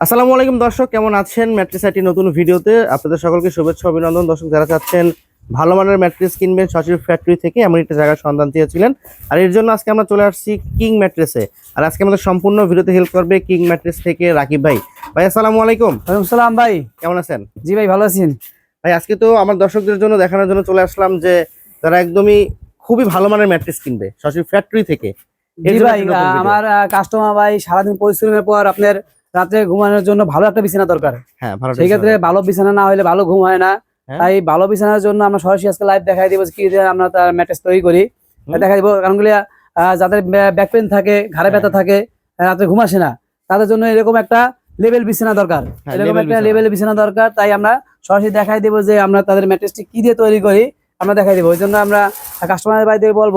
আসসালামু আলাইকুম দর্শক কেমন আছেন? ম্যাট্রিক্স আইটি নতুন ভিডিওতে আপনাদের সকলকে শুভেচ্ছা অভিনন্দন। দর্শক যারা চাচ্ছেন ভালো মানের ম্যাট্রেস কিনবেন সচিব ফ্যাক্টরি থেকে এমন একটা জায়গার সন্ধান চেয়েছিলেন। আর এর জন্য আজকে আমরা চলে আসছি কিং ম্যাট্রেসে আর আজকে আমাদের সম্পূর্ণ ভিডিওতে হেল্প করবে কিং ম্যাট্রেস থেকে রাকিব ভাই। ভাই আসসালামু আলাইকুম। ওয়ালাইকুম সালাম ভাই। কেমন আছেন? জি ভাই ভালো আছেন ভাই আজকে তো আমার দর্শকদের জন্য দেখানোর জন্য চলে আসলাম যে তারা একদমই খুবই ভালো মানের ম্যাট্রেস কিনবে সচিব ফ্যাক্টরি থেকে। জি ভাই একটা। আমার কাস্টমার ভাই সারাদিন পরিশ্রমের পর আপনার রাত্রে ঘুমানোর জন্য ভালো একটা বিছানা দরকার। হ্যাঁ ভালো সেই ক্ষেত্রে ভালো বিছানা না হলে ভালো ঘুম হয় না। হ্যাঁ। তাই ভালো বিছানার জন্য আমরা সরাসরি আজকে লাইভ দেখাই দিব কি দিয়ে আমরা তার ম্যাট্রেস তৈরি করি। দেখাই দিব কারণগুলি যাদের ব্যাক পেন থাকে ঘাড়ে হ্যাঁ। ব্যথা থাকে রাত্রে ঘুম আসে না তাদের জন্য এরকম একটা লেভেল বিছানা দরকার। এরকম একটা লেভেল বিছানা দরকার। তাই আমরা সরাসরি দেখাই দেবো যে আমরা তাদের ম্যাট্রেসটি কি দিয়ে তৈরি করি। আমরা দেখাই দেবো। ওই জন্য আমরা কাস্টমারের বাড়িতে বলব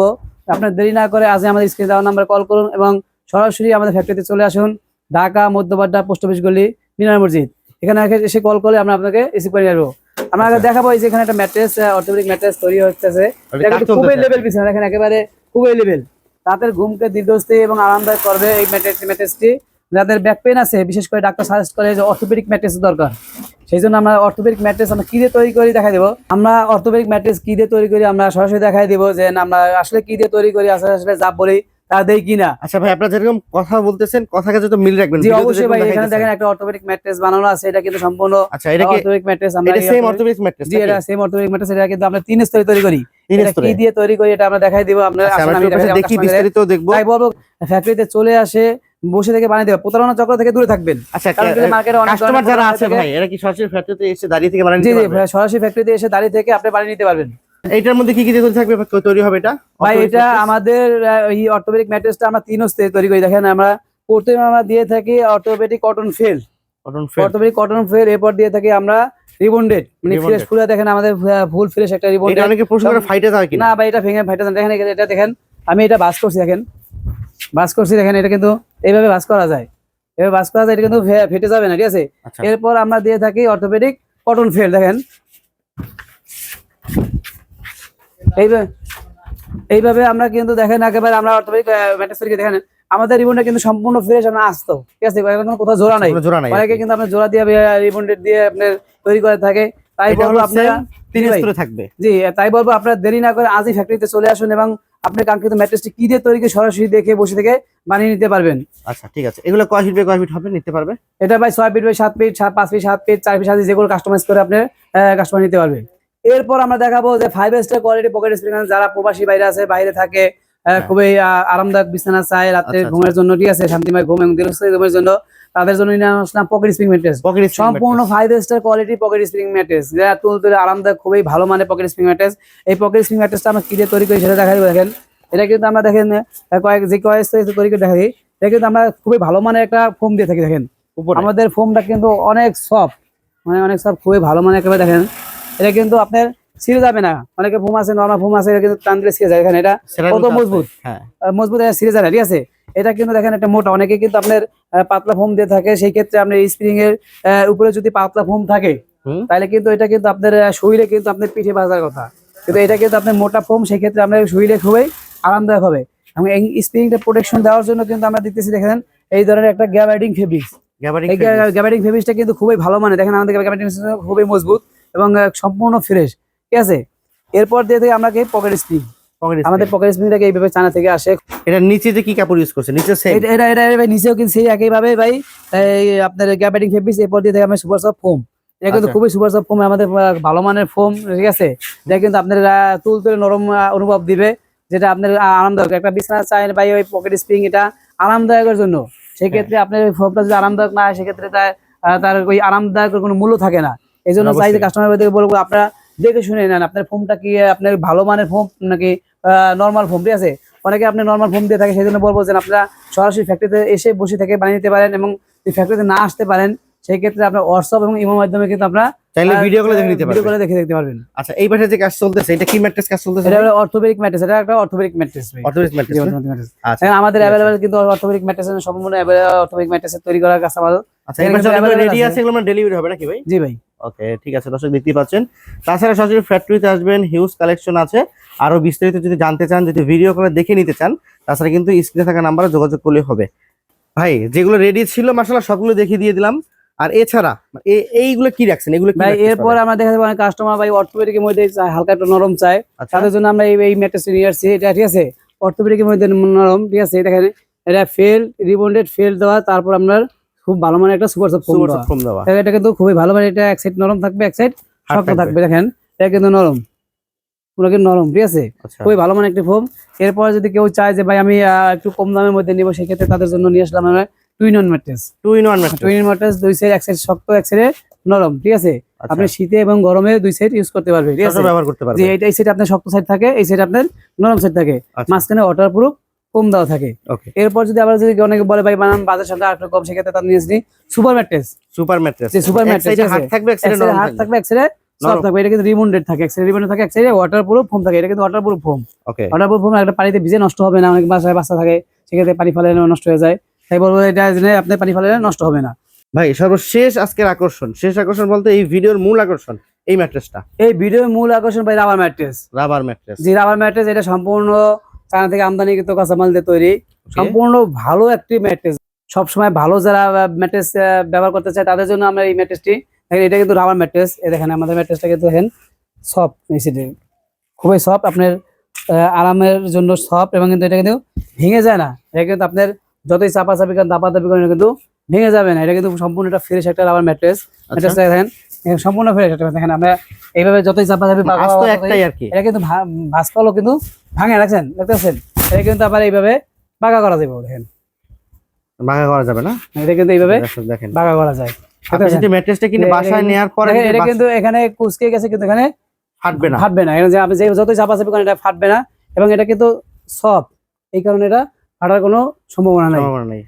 আপনার দেরি না করে আজ আমাদের স্ক্রিন দেওয়ার নাম্বার কল করুন এবং সরাসরি আমাদের ফ্যাক্টরিতে চলে আসুন। ঢাকা মধ্যবাড্ডা পোস্ট অফিস গলি মিনার মসজিদ। এখানে এসে- এসে কল করলে আমরা আপনাকে রিসিভ করে নেব আমরা আচ্ছা। দেখাবো যে এখানে একটা ম্যাট্রেস অর্থোপেডিক ম্যাট্রেস তৈরি হচ্ছে খুবই লেভেল বিছানা দেখেন একেবারে খুবই লেভেল তাদের ঘুমকে দীর্ঘস্থায়ী এবং আরামদায়ক করবে এই ম্যাট্রেসটি যাদের ব্যাক পেন আছে বিশেষ করে ডাক্তার সাজেস্ট করে যে অর্থোপেডিক ম্যাট্রেস দরকার। সেই জন্য আমরা অর্থোপেডিক ম্যাট্রেস আমরা কি দিয়ে তৈরি করি দেখাই দেবো। আমরা অর্থোপেডিক ম্যাট্রেস কি দিয়ে তৈরি করি আমরা সরাসরি দেখাই দেবো যে আমরা আসলে কি দিয়ে তৈরি করি আসলে আসলে যা বলি। তা দেই কিনা? আচ্ছা ভাই আপনারা যেরকম কথা বলতেছেন কথাকে যত মিল রাখবেন জি অবশ্যই ভাই এখানে দেখেন একটা অর্থোপেডিক ম্যাট্রেস বানানো আছে এটা কিন্তু সম্পূর্ণ আচ্ছা এটা কি অর্থোপেডিক ম্যাট্রেস আমরা এটা সেম। অর্থোপেডিক্স ম্যাট্রেস জি এটা সেম অর্থোপেডিক ম্যাট্রেস এটা কিন্তু আমরা তিন স্তরে তৈরি করি। এটা কি দিয়ে তৈরি করি এটা আমরা দেখাই দিব। আপনার আচ্ছা, আসলে আমি দেখি বিস্তারিত দেখব। তাই বলব ফ্যাক্টরিতে চলে আসে বসে থেকে বানিয়ে দেবে। প্রতারণা চক্র থেকে দূরে থাকবেন। আচ্ছা মার্কেটে অনেক কাস্টমার যারা আছে ভাই এরা কি সরাসরি ফ্যাক্টরিতে এসে দাঁড়িয়ে থেকে বানিয়ে জি নিতে জি পারবে? সরাসরি ফ্যাক্টরিতে এসে দাঁড়িয়ে থেকে আপনি বানিয়ে নিতে পারবেন। এইটার মধ্যে কি কি দিয়ে তৈরি থাকবে তৈরি হবে এটা? ভাই এটা আমাদের এই অর্থোপেডিক ম্যাট্রেসটা আমরা তিন স্তরে তৈরি করি। দেখেন আমরা প্রথমে আমরা দিয়ে থাকি orthopaedic cotton felt Cotton felt। Orthopaedic cotton felt এরপর দিয়ে থাকি আমরা রিবন্ডেড মানে। ফ্রেশ ফুলে দেখেন আমাদের ফুল ফ্রেশ একটা রিবন্ডেড এটা অনেকে প্রশ্ন করে ফাইটে যায় কিনা? না ভাই এটা ভেঙে ফাইটা দেখেন এখানে এটা দেখেন আমি এটা বাস করছি দেখেন। বাস করছি দেখেন এটা কিন্তু এইভাবে বাস করা যায়। এভাবে বাস করা যায় এটা কিন্তু ফেটে যাবে না ঠিক আছে? আচ্ছা। এরপর আমরা দিয়ে থাকি অর্থোপেডিক কটন ফেল দেখেন। এইভাবে এইভাবে আমরা কিন্তু দেখেন একেবারে আমরা অর্থোপেডিক ম্যাট্রেস তৈরি দেখেন আমাদের রিবনটা কিন্তু সম্পূর্ণ ফ্রেশ আমরা আসতো ঠিক আছে? কোথাও জোড়া নাই। অনেকে কিন্তু আপনার জোড়া দিয়ে রিবন্ডেড দিয়ে আপনার তৈরি করে থাকে। তাই বলব আপনারা থাকবে। জি তাই বলব আপনার দেরি না করে আজই ফ্যাক্টরিতে চলে আসুন এবং আপনি কাঙ্ক্ষিত ম্যাট্রেসটি কি দিয়ে তৈরি করে সরাসরি দেখে বসে থেকে বানিয়ে নিতে পারবেন। আচ্ছা ঠিক আছে। এগুলো কয় ফিট বাই কয় ফিট হবে? নিতে পারবে? এটা ভাই ছয় ফিট বাই সাত ফিট পাঁচ ফিট সাত ফিট চার ফিট সাত যেগুলো কাস্টমাইজ করে আপনি কাস্টমার নিতে পারবে। এরপর আমরা দেখাবো যে five star quality pocket spring যারা প্রবাসী বাইরে আছে বাইরে থাকে হ্যাঁ। খুবই আরামদায়ক বিছানা চায় রাত্রে আচ্ছা, ঘুমের জন্য। ঠিক আছে শান্তিময় ঘুম এবং দীর্ঘস্থায়ী ঘুমের জন্য। তাদের জন্য নিয়ে আসলাম পকেট স্প্রিং ম্যাট্রেস পকেট সম্পূর্ণ five star quality pocket spring mattress যেটা তুল তুলে আরামদায়ক খুবই ভালো মানে পকেট স্প্রিং ম্যাট্রেস এই পকেট স্প্রিং ম্যাট্রেসটা আমরা কি দিয়ে তৈরি করি সেটা দেখা দেখেন। এটা কিন্তু আমরা দেখেন কয়েক যে কয়েক স্তরে তৈরি করে দেখাই। এটা কিন্তু আমরা খুবই ভালো মানে একটা ফোম দিয়ে থাকি দেখেন। উপরে। আমাদের ফোমটা কিন্তু অনেক সফট মানে অনেক সফট খুবই ভালো মানে একেবারে দেখেন। এটা কিন্তু আপনার ছিঁড়ে যাবে না। অনেকে ফোম আছে নর্মাল ফোম আছে কিন্তু টান দিলে ছিঁড়ে যায় এখানে এটা কত মজবুত। হ্যাঁ। মজবুত এটা ছিঁড়ে যায় না ঠিক আছে? এটা কিন্তু দেখেন একটা মোটা অনেকে কিন্তু আপনার পাতলা ফোম দিয়ে থাকে সেই ক্ষেত্রে আপনার স্প্রিং এর উপরে যদি পাতলা ফোম থাকে তাহলে কিন্তু এটা কিন্তু আপনার শরীরে কিন্তু আপনার পিঠে বাজার কথা। কিন্তু এটা কিন্তু আপনার মোটা ফোম সেই ক্ষেত্রে আপনার শরীরে খুবই আরামদায়ক হবে। এবং এই স্প্রিংটা প্রোটেকশন দেওয়ার জন্য কিন্তু আমরা দিতেছি দেখেন এই ধরনের একটা গ্যাবার্ডিং ফেব্রিক্স গ্যাবার্ডিং ফেব্রিক্সটা কিন্তু খুবই ভালো মানে দেখেন আমাদের গ্যাবার্ডিং খুবই মজবুত। এবং সম্পূর্ণ ফ্রেশ ঠিক আছে? এরপর দিয়ে থেকে আমরা পকেট স্প্রিং পকেট আমাদের পকেট স্প্রিংটাকে এইভাবে চানা থেকে আসে। এটা নিচে যে কি কাপড় ইউজ করছে? নিচে এটা এটা ভাই নিচেও কিন্তু সেই একইভাবে ভাই আপনার গ্যাবার্ডিং ফেব্রিক্স এরপর দিয়ে থেকে আমরা সুপার সফট ফোম এটা কিন্তু আচ্ছা। খুবই সুপার সফট ফোম আমাদের ভালো মানের ফোম ঠিক আছে? এটা কিন্তু আপনার তুল তুলে নরম অনুভব দিবে যেটা আপনার আরামদায়ক। একটা বিছানা চাই ভাই ওই পকেট স্প্রিং এটা আরামদায়কের জন্য। সেক্ষেত্রে আপনার ওই ফোমটা যদি আরামদায়ক না হয় সেক্ষেত্রে তার তার ওই আরামদায়কের কোনো মূল্য থাকে না। এই জন্য চাই যে। কাস্টমার থেকে বলব আপনারা দেখে শুনে নেন আপনার ফোমটা কি আপনার ভালো মানের ফোম নাকি নর্মাল ফোম ঠিক আছে? অনেকে আপনি নর্মাল ফোম দিয়ে থাকে সেই জন্য বলব যে আপনারা সরাসরি ফ্যাক্টরিতে এসে বসে থেকে বানিয়ে নিতে পারেন এবং ফ্যাক্টরিতে না আসতে পারেন সেই ক্ষেত্রে আপনার হোয়াটসঅ্যাপ এবং ইমো মাধ্যমে কিন্তু আপনারা চাইলে ভিডিও গুলো দেখে নিতে ভিডিও করে দেখে দেখতে পারবেন। আচ্ছা এই পাশে যে কাজ চলতেছে এটা কি ম্যাট্রেস কাজ চলতেছে? এটা হলো অর্থোপেডিক ম্যাট্রেস এটা একটা অর্থোপেডিক ম্যাট্রেস অর্থোপেডিক ম্যাট্রেস আচ্ছা। আমাদের অ্যাভেলেবেল কিন্তু অর্থোপেডিক ম্যাট্রেস সম্পূর্ণ অর্থোপেডিক ম্যাট্রেস তৈরি করার কাজ আমাদের। আচ্ছা এই এখানে পাশে রেডি আছে। এগুলো মানে ডেলিভারি হবে নাকি ভাই? জি ভাই। ওকে ঠিক আছে দর্শক দেখতেই পাচ্ছেন। তাছাড়া সরাসরি ফ্যাক্টরিতে আসবেন হিউজ কালেকশন আছে। আরও বিস্তারিত যদি জানতে চান যদি ভিডিও করে দেখে নিতে চান তাছাড়া কিন্তু স্ক্রিনে থাকা নাম্বারে যোগাযোগ করলে হবে। ভাই যেগুলো রেডি ছিল মাসাল্লাহ সবগুলো দেখিয়ে দিয়ে দিলাম। আর এছাড়া এইগুলো কি রাখছেন? এগুলো ভাই এরপর আমরা দেখা যাবে অনেক কাস্টমার ভাই অর্থোপেডিকের মধ্যে হালকা একটু নরম চায় আচ্ছা। তাদের জন্য আমরা এই ম্যাট্রেসটি নিয়ে আসছি। এটা ঠিক আছে? অর্থোপেডিকের মধ্যে নরম ঠিক আছে? দেখেন এটা ফেল রিবন্ডেড ফেল দেওয়া তারপর আপনার খুব ভালো মানের একটা সুপার সফট ফোম দেওয়া। এটা কিন্তু খুবই ভালো মানে এটা এক সাইড নরম থাকবে এক সাইড শক্ত থাকবে। দেখেন এটা কিন্তু নরম। পুরো কিন্তু নরম ঠিক আছে? আচ্ছা। খুবই ভালো মানে একটি ফোম এরপর যদি কেউ চায় যে ভাই আমি একটু কম দামের মধ্যে নিবো সেক্ষেত্রে তাদের জন্য নিয়ে আসলাম আমরা twin on mattress two in one mattress twin mattress দুই সাইড এক সাইড শক্ত এক সাইডে নরম ঠিক আছে? আপনি শীতে এবং গরমে দুই সাইড ইউজ করতে পারবেন ঠিক আছে? ব্যবহার করতে পারবেন। যে এই সাইড আপনার শক্ত সাইড থাকে এই সাইড আপনার নরম সাইড থাকে। আচ্ছা। মাঝখানে ওয়াটার প্রুফ কম দেওয়া থাকে। ওকে এরপর যদি আবার যদি অনেকে বলে ভাই বানান বাজার সাথে আরেকটু কম সেক্ষেত্রে তার নিয়ে আসছি super mattress. Super mattress. Super আছে। হার্ড থাকবে হার্ড থাকবে। এটা কিন্তু থাকে ফোম এটা কিন্তু waterproof foam okay foam একটা পানিতে ভিজে নষ্ট হবে না অনেক বাসায় বাচ্চা থাকে সেক্ষেত্রে পানি ফেলে নষ্ট হয়ে যায়। তাই বলব এটা জেনে আপনি পানি ফেলে নষ্ট হবে না। ভাই সর্বশেষ আজকের আকর্ষণ। শেষ আকর্ষণ বলতে এই ভিডিওর মূল আকর্ষণ এই ম্যাট্রেসটা। এই ভিডিওর মূল আকর্ষণ ভাই রাবার ম্যাট্রেস। Rubber mattress. যে রাবার ম্যাট্রেস এটা সম্পূর্ণ চায়না থেকে আমদানিকৃত কাঁচামাল দিয়ে তৈরি। সম্পূর্ণ ভালো একটি ম্যাট্রেস। সবসময় ভালো যারা ম্যাট্রেস ব্যবহার করতে চায় তাদের জন্য আমরা এই ম্যাট্রেসটি দেখেন এটা কিন্তু রাবার ম্যাট্রেস। এই দেখেন আমাদের ম্যাট্রেসটা কিন্তু দেখেন সফট খুবই সফট আপনার আরামের জন্য সফট এবং কিন্তু এটা কিন্তু ভেঙে যায় না। এটা কিন্তু আপনার যতই চাপা চাপি করেন দাপা দাপি করেন কিন্তু ভেঙে যাবে না। এটা কিন্তু সম্পূর্ণ একটা ফ্রেশ একটা রাবার ম্যাট্রেস। আচ্ছা। ম্যাট্রেসটা দেখেন সম্পূর্ণ ফ্রেশ দেখেন আমরা এইভাবে যতই চাপা চাপি একটাই আর কি। এটা কিন্তু ভা- ভাঁজকলও কিন্তু ভাঙে রাখছেন দেখতে পাচ্ছেন এটা কিন্তু আবার এইভাবে বাঁকা করা যাবে দেখেন। ভাঙা করা যাবে না? এটা কিন্তু এইভাবে দেখেন, বাঁকা করা যায়। আপনি ম্যাট্রেসটা কিনে বাসায় এটা- পরে এটা কিন্তু এখানে কুচকে গেছে কিন্তু এখানে ফাটবে না। ফাটবে না। এখানে যে আপনি যে যতই চাপাচাপি করেন এটা ফাটবে না। এবং এটা কিন্তু সফট এই কারণে এটা ফাটার কোনো সম্ভাবনা নাই। সম্ভাবনা নেই।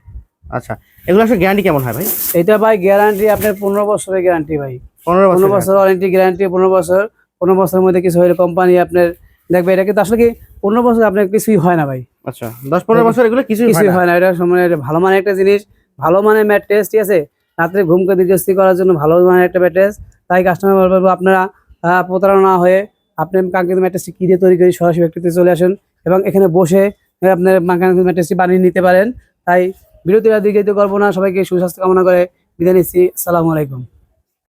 আচ্ছা এগুলো আসলে গ্যারান্টি কেমন হয় ভাই? এটা ভাই গ্যারান্টি আপনার পনেরো বছরের গ্যারান্টি ভাই। পনেরো পনেরো বছর ওয়ারেন্টি গ্যারান্টি পনেরো বছর। পনেরো বছরের মধ্যে কিছু হলে কোম্পানি আপনার দেখবে এটা কিন্তু আসলে কি পনেরো বছর আপনার কিছুই হয় না ভাই। আচ্ছা দশ পনেরো বছর এগুলো কিছুই হয় কিছুই না। হয় না এটা সময় ভালো মানের একটা জিনিস ভালো মানের ম্যাট্রেস ঠিক আছে? রাত্রে ঘুমকে দীর্ঘস্থি করার জন্য ভালো মানের একটা ম্যাট্রেস তাই কাস্টমার বলব আপনারা প্রতারণা না হয়ে আপনি কাঙ্ক্ষিত ম্যাট্রেসটি কি দিয়ে তৈরি করে? সরাসরি ব্যক্তিতে চলে আসুন এবং এখানে বসে আপনার কাঙ্ক্ষিত ম্যাট্রেসটি বানিয়ে নিতে পারেন। তাই বিরতির দিকে করব না সবাইকে সুস্বাস্থ্য কামনা করে বিদায় নিচ্ছি। আসসালামু আলাইকুম।